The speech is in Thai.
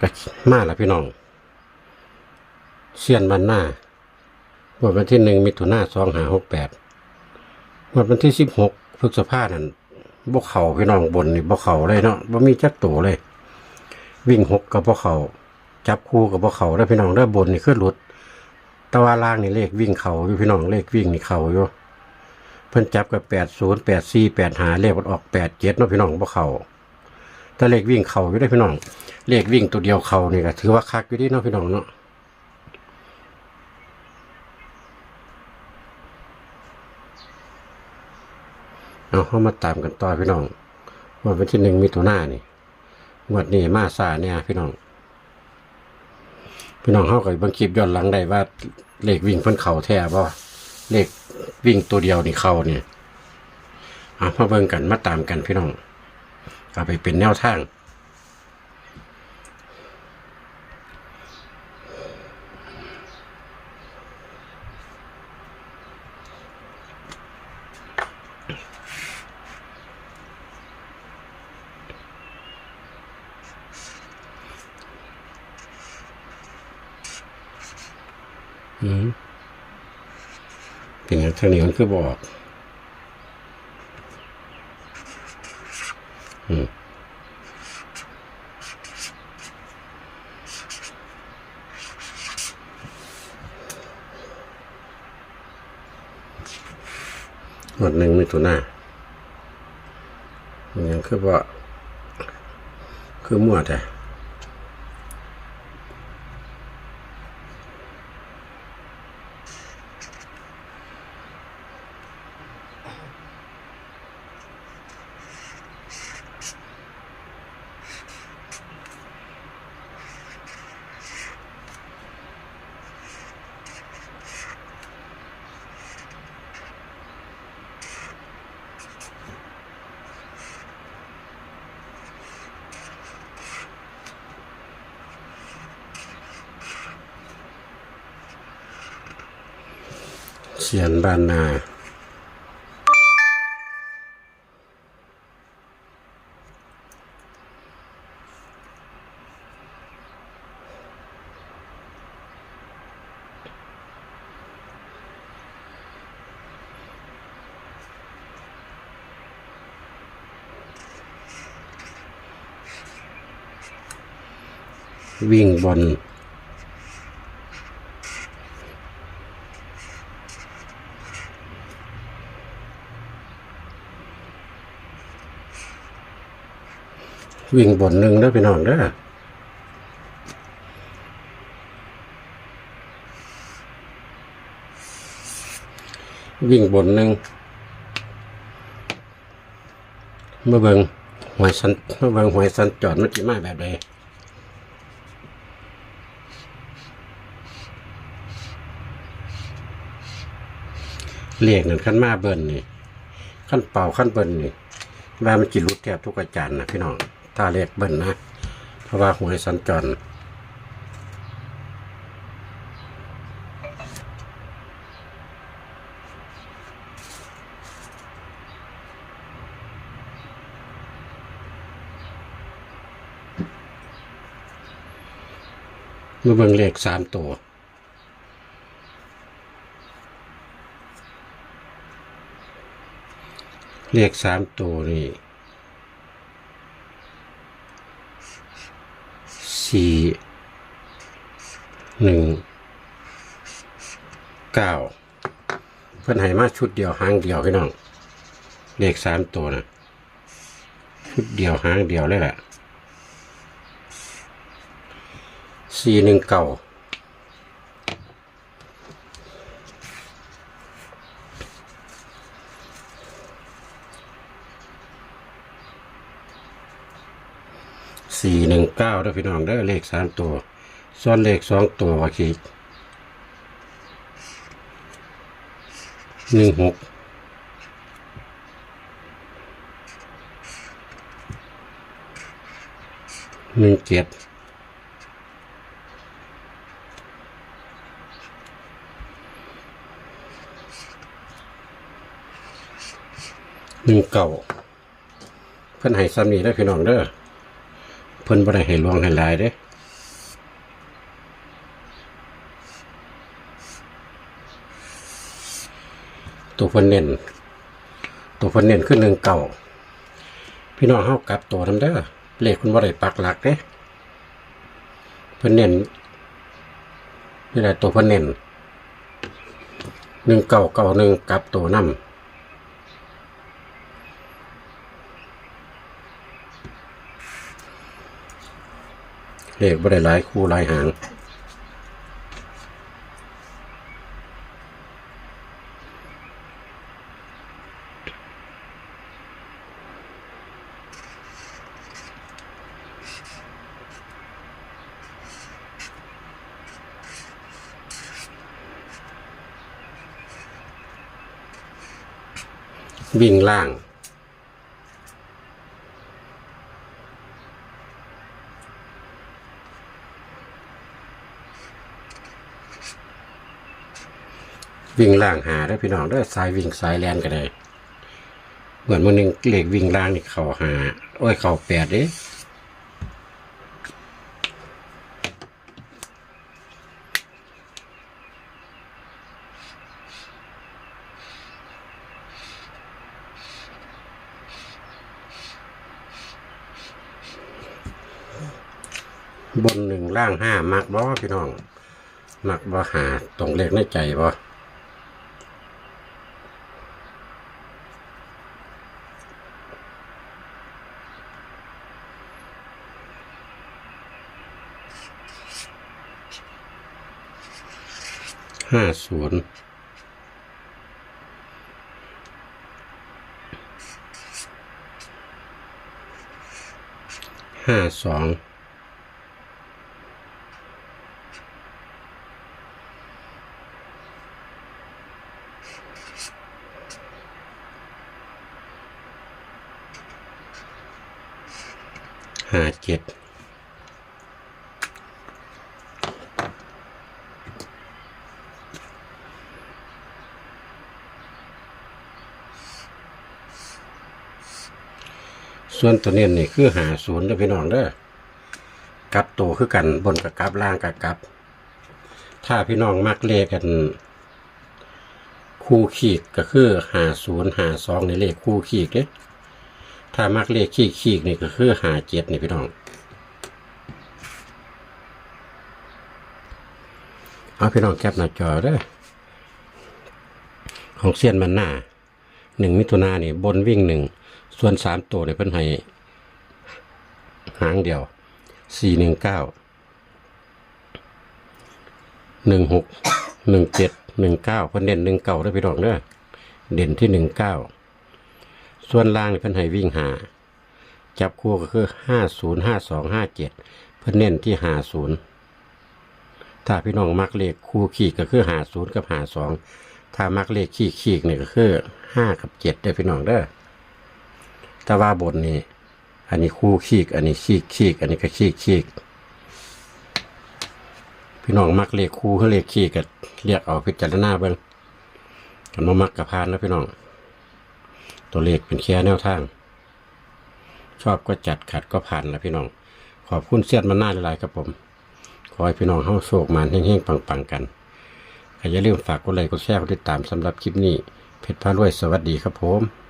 ก็มาแล้วพี่น้องเสียนบันหน้าวันวันที่หนึ่งมิถุนาสองหาหกแปดวันวันที่สิบหกพฤษภานั่นบ่เข่าพี่น้องบนนี่บ่เข่าเลยเนาะบ่มีจักตัวเลย วิ่งหกกับบ่เข่าจับคู่กับบ่เข่าได้อพี่น้องได้บนนี่คือหลุดตะวันล่างนี่เลขวิ่งเข่าอยู่พี่น้องเลขวิ่งนี่เข่าอยู่เพิ่นจับกับแปดศูนย์แปดสี่แปดหาเลขมันออกแปดเจ็ดเนาะพี่น้องบ่เข่า แต่เลขวิ่งเข่าอยู่ได้พี่น้อง เลขวิ่งตัวเดียวเข่านี่ก็ถือว่าคักอยู่ดีเนาะพี่น้องเนาะเอาเข้ามาตามกันต่อพี่น้องวันวันที่หนึ่งมิถุนานี่งวดนี้มาซาเนี่ยพี่น้อง พี่น้องเข้าก็เบังคลิปย้อนหลังได้ว่าเลขวิ่งเพิ่นเข่าแท้บ่เลขวิ่งตัวเดียวนี่เข่าเนี่ยเอามาเบิ่งกันมาตามกันพี่น้อง เอาไปเป็นแนวทาง อืมเป็นอย่างทางนี้มันคือบอก อืม หมดหนึ่งมิถุนามันยังคือว่า คือมั่วแต่ เสียนบ้านนาวิ่งบน วิ่งบนหนึ่งได้พี่น้องเด้อวิ่งบนหนึ่งเมื่อเบิงหวยสันเมื่อเบิงหวยสันจอดมันจิมาแบบใดเรียกนั่นขั้นมาเบิ้นนี่ขั้นเป่าขั้นเบิ้นนี่ว่ามันจิรุดแทบทุกอาจารย์นะพี่น้อง ถ้าเรียกเบิ้ลนะเพราะว่าหวยสัญจรมาเบิ่งเลขสามตัวเลขสามตัวนี่ สี่หนึ่งเก้าเพื่อนให้มาชุดเดียวหางเดียวพี่น้องเลขสามตัวนะชุดเดียวหางเดียวเลยแหละสี่หนึ่งเก้า สี่หนึ่งเก้าด้วยพี่น้องได้อเลขสามตัวซ้อนเลขสองตัวว่าขีดหนึ่งหกหนึ่งเจ็ดหนึ่งเก้าเพิ่นให้ซ้ำนี้ได้พี่น้องเด้อ พิ่นบริด้ให้ลวงให้ลายเด้ตัวเพิ่นเน้นตัวเพิ่นเน้นขึ้นหนึ่งเก่า พี่น้องเฮากลับตัวทำเด้อเลขคุณบ่ได้ปักหลักเด้เพิ่นเน้นนี่แหละตัวเพิ่นเน้นหนึ่งเก่าเก่าหนึ่งกลับตัวนำ เลขบ่ได้หลายคู่หลายหางวิ่งล่าง วิ่งล่างหาได้พี่น้องเด้สายวิ่งสายแลนก็ได้ เหมือนมือหนึ่งเหล็กวิ่งล่างนี่เข่าหาโอ้ยเข่าแปดเด้บนหนึ่งล่างห้ามักบ่พี่น้อง มักบ่หาตรงเลขในใจบ่ ห้าศูนย์ห้าสองห้าเจ็ด ส่วนตัวเน้นนี่คือหาศูนย์เด้อพี่น้องเด้อกลับตัวคือกันบนกับกลับล่างกับกลับ ถ้าพี่น้องมักเลขกัน คู่ขีดก็คือหาศูนย์หาสองในเลขคู่ขีดเด้ถ้ามักเลขขีดขีดนี่ก็คือหาเจ็ดนี่พี่น้องเอาพี่น้องแคปหน้าจอเด้อของเซียนมันหน้าหนึ่งมิถุนานี่บนวิ่งหนึ่ง ส่วนสามตัวเนี่ยเพิ่นให้หางเดียวสี่หนึ่งเก้าหนึ่งหกหนึ่งเจ็ดหนึ่งเก้าเพิ่นเด่นหนึ่งเก้าได้ไปดอกเด้อเด่นที่หนึ่งเก้าส่วนล่างนี่เพิ่นให้วิ่งหาจับคู่ก็คือห้าศูนย์ห้าสองห้าเจ็ดเพิ่นเน้นที่หาศูนย์ถ้าพี่น้องมักเลขคู่ขีดก็คือหาศูนย์กับหาสองถ้ามักเลขขีดขีดเนี่ยก็คือห้ากับเจ็ดได้พี่น้องเด้อ แต่ว่าบทนี้ อันนี้คู่ขีก อันนี้ขีกขีก อันนี้ก็ขีกขีก พี่น้องมักเลขคู่เขาเลขขีกก็เรียกเอาพิจารณาเบิ่งกันมามักกับพานนะพี่น้อง ตัวเลขเป็นแค่แนวทาง ชอบก็จัดขัดก็ผ่านละพี่น้อง ขอบคุณเสียดมันหน้าหลายๆครับผม ขอให้พี่น้องเฮาโชคมานเฮงๆปังๆกันอย่าลืมฝากกดไลค์กดแชร์กดติดตามสำหรับคลิปนี้ เพชรพารวยสวัสดีครับผม